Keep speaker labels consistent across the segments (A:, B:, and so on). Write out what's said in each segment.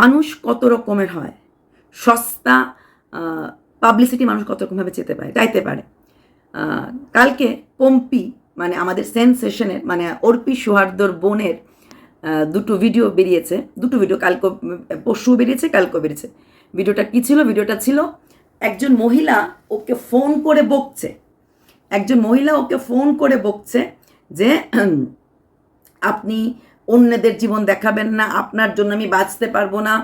A: মানুষ কত রকমের হয়? সস্তা পাবলিসিটি মানুষ কত রকমভাবে যেতে পারে, চাইতে পারে। কালকে পম্পি মানে আমাদের সেন্সেশনের মানে অর্পি সৌহার্দ্যর বোনের দুটো ভিডিও বেরিয়েছে। দুটো ভিডিও কালকে, পরশু বেরিয়েছে কালকে বেরিয়েছে। ভিডিওটা কী ছিল? ভিডিওটা ছিল, একজন মহিলা ওকে ফোন করে বকছে। একজন মহিলা ওকে ফোন করে বকছে যে আপনি অন্যদের জীবন দেখাবেন না, আপনার জন্য আমি বাঁচতে পারব না।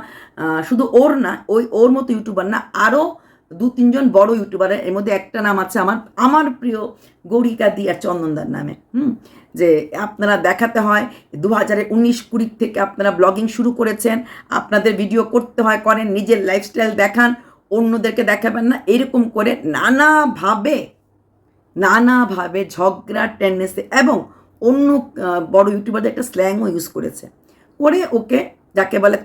A: শুধু ওর না, ওই ওর মতো ইউটিউবার না আরও দু তিনজন বড় ইউটিউবারের এর মধ্যে একটা নাম আছে আমার আমার প্রিয় গৌরিকা দি আর চন্দনদার নামে। হুম? যে আপনারা দেখাতে হয় দু হাজারে উনিশ কুড়ির থেকে আপনারা ব্লগিং শুরু করেছেন, আপনাদের ভিডিও করতে হয়, করেন, নিজের লাইফস্টাইল দেখান, অন্যদেরকে দেখাবেন না, এরকম করে নানাভাবে নানাভাবে ঝগড়া টেন্ডেন্সি এবং অন্য বড় ইউটিউবারদের একটা স্ল্যাংও ইউজ করেছে। করে ওকে যাকে বলে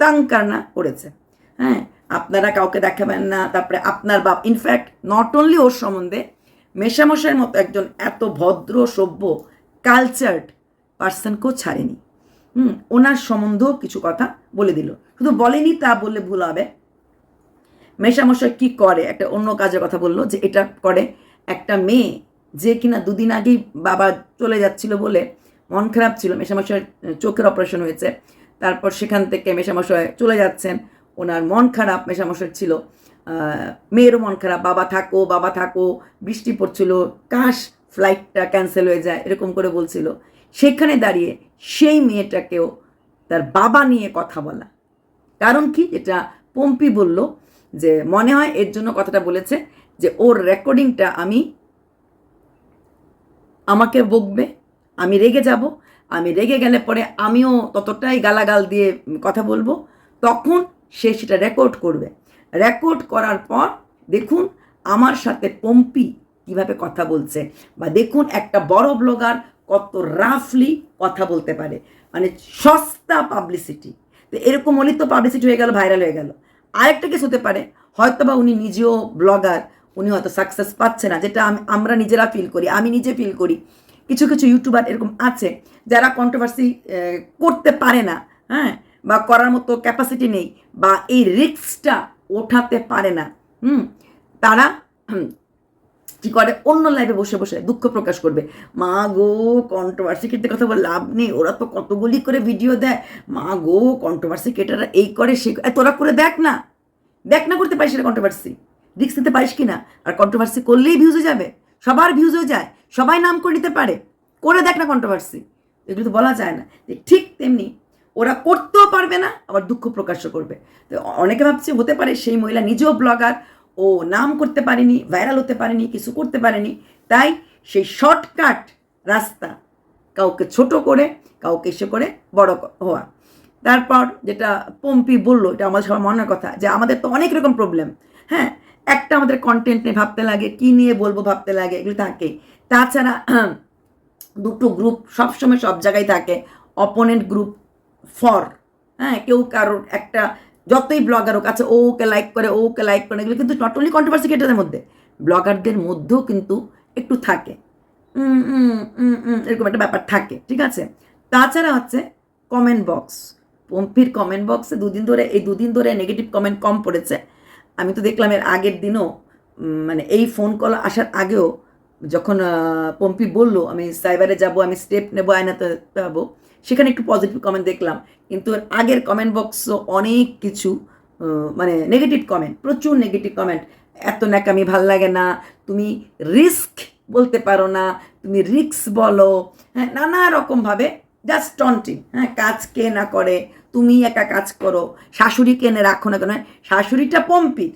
A: তাঙ্কারনা করেছে। হ্যাঁ আপনারা কাউকে দেখাবেন না, তারপরে আপনার বাপ ইনফ্যাক্ট নট অনলি ওর সম্বন্ধে মেশামশাইয়ের মতো একজন এত ভদ্র, সভ্য কালচার্ড পার্সনকেও ছাড়েনি। হুম, ওনার সম্বন্ধেও কিছু কথা বলে দিল। শুধু বলেনি তা বললে ভুল হবে। মেশামশাই কি করে? একটা অন্য কাজের কথা বলল যে এটা করে একটা মেয়ে যে কিনা দুদিন আগেই বাবা চলে যাচ্ছিল বলে মন খারাপ ছিল মেশামশাইয়ের চোখের অপারেশন হয়েছে। তারপর সেখান থেকে মেশামশাই চলে যাচ্ছেন। ওনার মন খারাপ, মেশামশাই ছিল। মেয়েরও মন খারাপ, বাবা থাকো বাবা থাকো, বৃষ্টি পড়ছিল, কাশ ফ্লাইটটা ক্যান্সেল হয়ে যায়, এরকম করে বলছিল। সেখানে দাঁড়িয়ে সেই মেয়েটাকেও তার বাবা নিয়ে কথা বলা। কারণ কি? এটা পম্পি বলল যে, মনে হয় এর জন্য কথাটা বলেছে যে, ওর রেকর্ডিংটা আমি আমাকে বকবে, আমি রেগে যাব। আমি রেগে গেলে পরে আমিও ততটাই গালাগাল দিয়ে কথা বলব। তখন সে সেটা রেকর্ড করবে। রেকর্ড করার পর দেখুন আমার সাথে পম্পি কীভাবে কথা বলছে বা দেখুন একটা বড় ব্লগার কত রাফলি কথা বলতে পারে। মানে সস্তা পাবলিসিটি তো এরকম হলেই তো পাবলিসিটি হয়ে গেল ভাইরাল হয়ে গেল। আরেকটা কেস হতে পারে হয়তো বা উনি নিজেও ব্লগার উনি হয়তো সাকসেস পাচ্ছে না, যেটা আমি, আমরা নিজেরা ফিল করি, আমি নিজে ফিল করি। কিছু কিছু ইউটিউবার এরকম আছে, যারা কন্ট্রোভার্সি করতে পারে না হ্যাঁ বা করার মতো ক্যাপাসিটি নেই, বা এই রিস্কটা ওঠাতে পারে না, হুম, তারা কি করে, অন্য লাইভে বসে বসে দুঃখ প্রকাশ করবে। মা গো কন্ট্রোভার্সি কেটে কথা বলে লাভ নেই, ওরা তো কতগুলি করে ভিডিও দেয়। মা গো কন্ট্রোভার্সি কেটারা এই করে, সে তোরা করে দেখ না দেখ না করতে পারিস না কন্ট্রোভার্সি রিক্স নিতে পারিস কি না আর কন্ট্রোভার্সি করলেই ভিউজ হয়ে যাবে। সবার ভিউজ হয়ে যায়। সবাই নাম করে নিতে পারে। করে দেখ না কন্ট্রোভার্সি এগুলো তো বলা যায় না। যে ঠিক তেমনি ওরা করতেও পারবে না, আবার দুঃখ প্রকাশও করবে। তো অনেকে ভাবছে, হতে পারে সেই মহিলা নিজেও ব্লগার ও নাম করতে পারেনি ভাইরাল হতে পারেনি, কিছু করতে পারেনি। তাই সেই শর্টকাট রাস্তা কাউকে ছোট করে, কাউকে এসে করে বড় হওয়া। তারপর যেটা পম্পি বলল, এটা আমাদের সবার মনের কথা, যে আমাদের তো অনেক রকম প্রবলেম হ্যাঁ একটা আমাদের কন্টেন্ট নিয়ে ভাবতে লাগে, কি নিয়ে বলব ভাবতে লাগে, এগুলো থাকে। তাছাড়া দুটো গ্রুপ সবসময় সব জায়গায় থাকে অপোনেন্ট গ্রুপ ফর হ্যাঁ কেউ কারোর একটা, যতই ব্লগার হোক আছে ও ওকে লাইক করে, ওকে লাইক করে, এগুলো কিন্তু নট অনলি কন্ট্রোভার্সি ক্রিয়েটারদের মধ্যে ব্লগারদের মধ্যেও কিন্তু একটু থাকে। এরকম একটা ব্যাপার থাকে, ঠিক আছে? তাছাড়া হচ্ছে কমেন্ট বক্স পম্পির কমেন্ট বক্সে দুদিন ধরে, এই দুদিন ধরে নেগেটিভ কমেন্ট কম পড়েছে। আমি তো দেখলাম এর আগের দিনও মানে এই ফোন কল আসার আগেও যখন পম্পি বলল, আমি সাইবারে যাব, আমি স্টেপ নেব, আয়নাতে যাব, সেখানে একটু পজিটিভ কমেন্ট দেখলাম। কিন্তু এর আগের কমেন্ট বক্সও অনেক কিছু মানে নেগেটিভ কমেন্ট প্রচুর নেগেটিভ কমেন্ট এত ন্যাকামি, ভালো লাগে না, তুমি রিস্ক বলতে পারো না, তুমি রিক্স বলো হ্যাঁ নানা রকমভাবে জাস্ট টন্টিং হ্যাঁ কাজ কে না করে, তুমি একা কাজ করো শাশুড়িকে এনে রাখো না কেন শাশুড়িটা পম্পির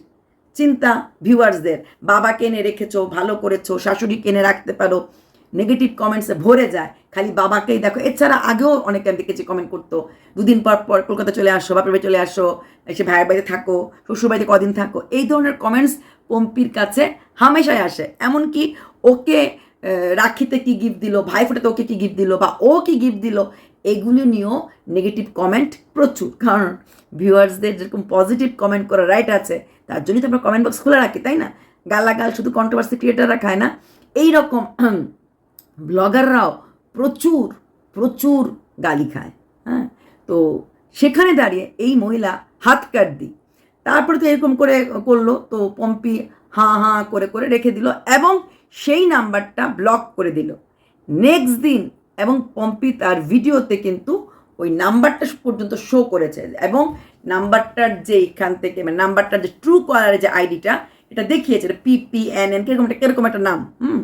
A: চিন্তা ভিউয়ার্সদের, বাবা কেনে রেখেছো, ভালো করেছ, শাশুড়ি কেনে রাখতে পারো, নেগেটিভ কমেন্টসে ভরে যায়, খালি বাবাকেই দেখো। এছাড়া আগেও অনেকে আমি দেখেছি কমেন্ট করতো, দুদিন পর পর কলকাতা চলে আসো, বাপের বাড়ি চলে আসো, এসে ভাইয়ের বাড়িতে থাকো, শ্বশুর বাড়িতে কদিন থাকো, এই ধরনের কমেন্টস পম্পির কাছে হামেশাই আসে। এমনকি ওকে রাখিতে কি গিফট দিল ভাই ফোটাতে ওকে কি গিফট দিল, বা ও কি গিফট দিল, এগুলি নিয়েও নেগেটিভ কমেন্ট প্রচুর। কারণ ভিউয়ার্সদের যেরকম পজিটিভ কমেন্ট করার রাইট আছে, তার জন্যই তো আমরা কমেন্ট বক্স খুলে রাখি, তাই না? গালাগাল শুধু কন্ট্রোভার্সি ক্রিয়েটাররা খায় না। এই রকম ব্লগাররাও প্রচুর প্রচুর গালি খায় হ্যাঁ? তো সেখানে দাঁড়িয়ে এই মহিলা হাত কাট দিই। তারপরে তো এরকম করে করল, তো পম্পি হাঁ হাঁ করে করে রেখে দিল, এবং সেই নাম্বারটা ব্লক করে দিল। নেক্সট দিন এবং পম্পি তার ভিডিওতে কিন্তু ওই নাম্বারটা পর্যন্ত শো করেছে এবং নাম্বারটার যে এখান থেকে মানে নাম্বারটার যে ট্রু কলারের যে আইডিটা এটা দেখিয়েছে, এটা পি পি এন এন কীরকম একটা কীরকম একটা নাম, হুম?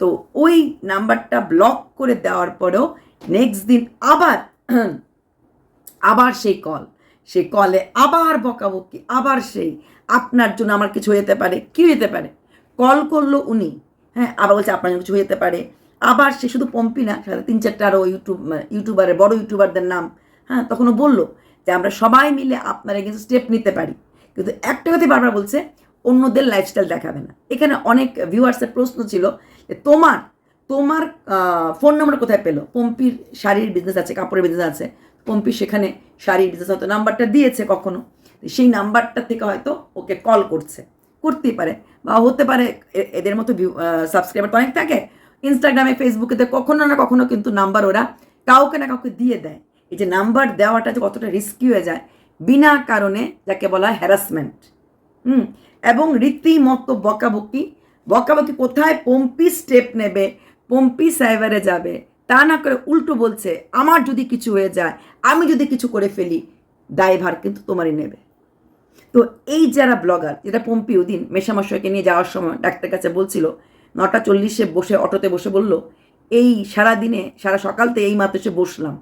A: তো ওই নাম্বারটা ব্লক করে দেওয়ার পরেও নেক্সট দিন আবার আবার সেই কল সেই কলে আবার বকাবকি, আবার সেই, আপনার জন্য আমার কিছু হতে পারে, কি হতে পারে? কল করল উনি হ্যাঁ আবার বলছে আপনার কিছু হতে পারে। আবার সে শুধু পম্পি না সাথে তিন চারটা আরও ইউটিউব ইউটিউবারের বড় ইউটিউবারদের নাম হ্যাঁ তখনও বলল যে আমরা সবাই মিলে আপনারা কিন্তু স্টেপ নিতে পারি। কিন্তু একটা কথাই বারবার বলছে, অন্যদের লাইফস্টাইল দেখাবে না। এখানে অনেক ভিউয়ার্সের প্রশ্ন ছিল যে তোমার তোমার ফোন নাম্বার কোথায় পেল? পম্পির শাড়ির বিজনেস আছে, কাপড়ের বিজনেস আছে। পম্পি সেখানে শাড়ির বিজনেস হয়তো নাম্বারটা দিয়েছে কখনো। সেই নাম্বারটা থেকে হয়তো ওকে কল করছে। করতেই পারে বা হতে পারে এদের মতো সাবস্ক্রাইবার অনেক থাকে। ইনস্টাগ্রামে ফেসবুকেতে কখনো না কখনো কিন্তু নাম্বার ওরা কাউকে না কাউকে দিয়ে দেয়। এই যে নাম্বার দেওয়াটা যে কতটা রিস্কি হয়ে যায়, বিনা কারণে যাকে বলা হয় হ্যারাসমেন্ট হুম, এবং রীতিমতো বকাবকি বকাবকি কোথায়? পম্পি স্টেপ নেবে, পম্পি সাইবারে যাবে, তা না করে উল্টো বলছে, আমার যদি কিছু হয়ে যায়, আমি যদি কিছু করে ফেলি দায়ভার কিন্তু তোমারই নেবে। তো এই যারা ব্লগার, যেটা পম্পি ওদিন মেশামশাইকে নিয়ে যাওয়ার সময় ডাক্তার কাছে বলছিল, নটা চল্লিশে বসে, অটোতে বসে বলল, এই সারা দিনে সারা সকালতে এই মাত্র এসে বসলাম।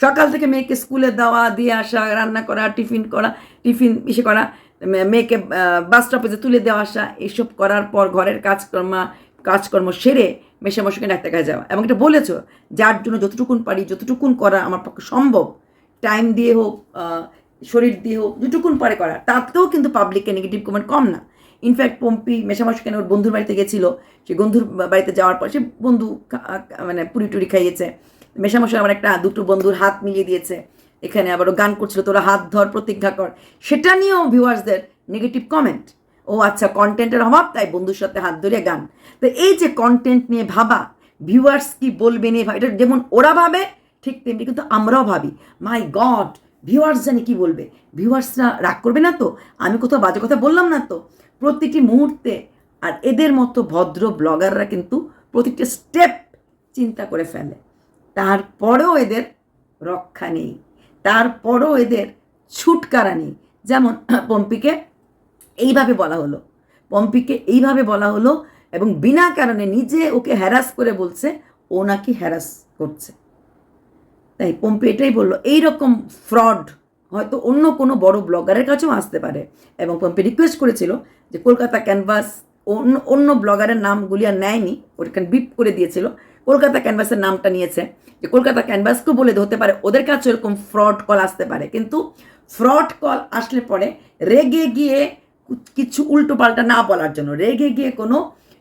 A: সকাল থেকে মেয়েকে স্কুলে দেওয়া, দিয়ে আসা, রান্না করা, টিফিন করা, টিফিন ইসে করা মেয়েকে বাস স্টপেজে তুলে দেওয়া আসা, এসব করার পর ঘরের কাজকর্ম কাজকর্ম সেরে মেশামশাইকে ডাক্তার কাছে যাওয়া। এবং এটা বলেছ, যার জন্য যতটুকুন পারি, যতটুকুন করা আমার পক্ষে সম্ভব, টাইম দিয়ে হোক শরীর দিয়ে হোক পরে করা তাতেও কিন্তু পাবলিকের নেগেটিভ কমেন্ট কম না। ইনফ্যাক্ট পম্পি মেশামশাই কেন ওর বন্ধুর বাড়িতে গেছিল? সে বন্ধুর বাড়িতে যাওয়ার পর সে বন্ধু মানে পুরি টুরি খাইয়েছে। মেশামশাই আমার একটা দুটো বন্ধুর হাত মিলিয়ে দিয়েছে। এখানে আবার ও গান করছিল, তোরা হাত ধর, প্রতিজ্ঞা কর। সেটা নিয়েও ভিউয়ার্সদের নেগেটিভ কমেন্ট ও আচ্ছা কন্টেন্টের অভাব, তাই বন্ধুর সাথে হাত ধরে গান। তো এই যে কন্টেন্ট নিয়ে ভাবা ভিউয়ার্স কি বলবে নিয়ে ভাবা, এটা যেমন ওরা ভাবে, ঠিক তেমনি কিন্তু আমরাও ভাবি। মাই গড ভিউয়ার্স জানি কি বলবে? ভিউয়ার্সরা রাগ করবে না তো? আমি কোথাও বাজে কথা বললাম না তো? প্রতিটি মুহূর্তে আর এদের মতো ভদ্র ব্লগাররা কিন্তু প্রতিটা স্টেপ চিন্তা করে ফেলে। তারপরেও এদের রক্ষা নেই। তারপরেও এদের ছুটকারা নেই। যেমন পম্পিকে এইভাবে বলা হলো। পম্পিকে এইভাবে বলা হলো এবং বিনা কারণে নিজে ওকে হ্যারাস করে বলছে, ও নাকি হ্যারাস করছে। তাই পম্পি এটাই বলল, এইরকম ফ্রড হয়তো অন্য কোনো বড় ব্লগারের কাছেও আসতে পারে। এবং পম্পি রিকোয়েস্ট করেছিল যে কলকাতা ক্যানভাস অন্য অন্য ব্লগারের নামগুলি আর নেয়নি ওখানে বিপ করে দিয়েছিল। কলকাতা ক্যানভাসের নামটা নিয়েছে, যে কলকাতা ক্যানভাসকেও বলে হতে পারে, ওদের কাছে এরকম ফ্রড কল আসতে পারে। কিন্তু ফ্রড কল আসলে পরে রেগে গিয়ে কিছু উল্টো পাল্টা না বলার জন্য, রেগে গিয়ে কোনো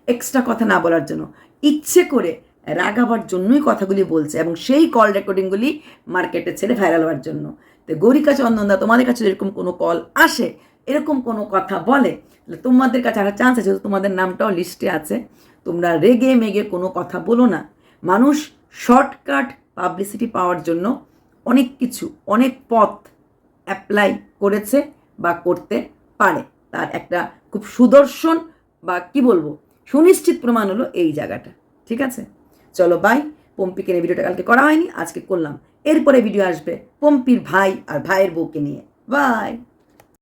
A: এক্সট্রা কথা না বলার জন্য, ইচ্ছে করে রাগাবার জন্যই কথাগুলি বলছে এবং সেই কল রেকর্ডিংগুলি মার্কেটে ছেড়ে ভাইরাল হওয়ার জন্য। তো গৌরিকা চন্দনদা, তোমাদের কাছে এরকম কোনো কল আসে, এরকম কোনো কথা বলে, তাহলে তোমাদের কাছে একটা চান্স আছে তোমাদের নামটাও লিস্টে আছে। তোমরা রেগে মেগে কোনো কথা বলো না। মানুষ শর্টকাট পাবলিসিটি পাওয়ার জন্য অনেক কিছু, অনেক পথ অ্যাপ্লাই করেছে বা করতে পারে। তার একটা খুব সুদর্শন বা কি বলব, সুনিশ্চিত প্রমাণ হলো এই জায়গাটা। ঠিক আছে? চলো বাই পম্পিকে নিয়ে ভিডিওটা কালকে করা হয়নি, আজকে করলাম। এরপরে ভিডিও আসবে পম্পির ভাই আর ভাইয়ের বউকে নিয়ে। বাই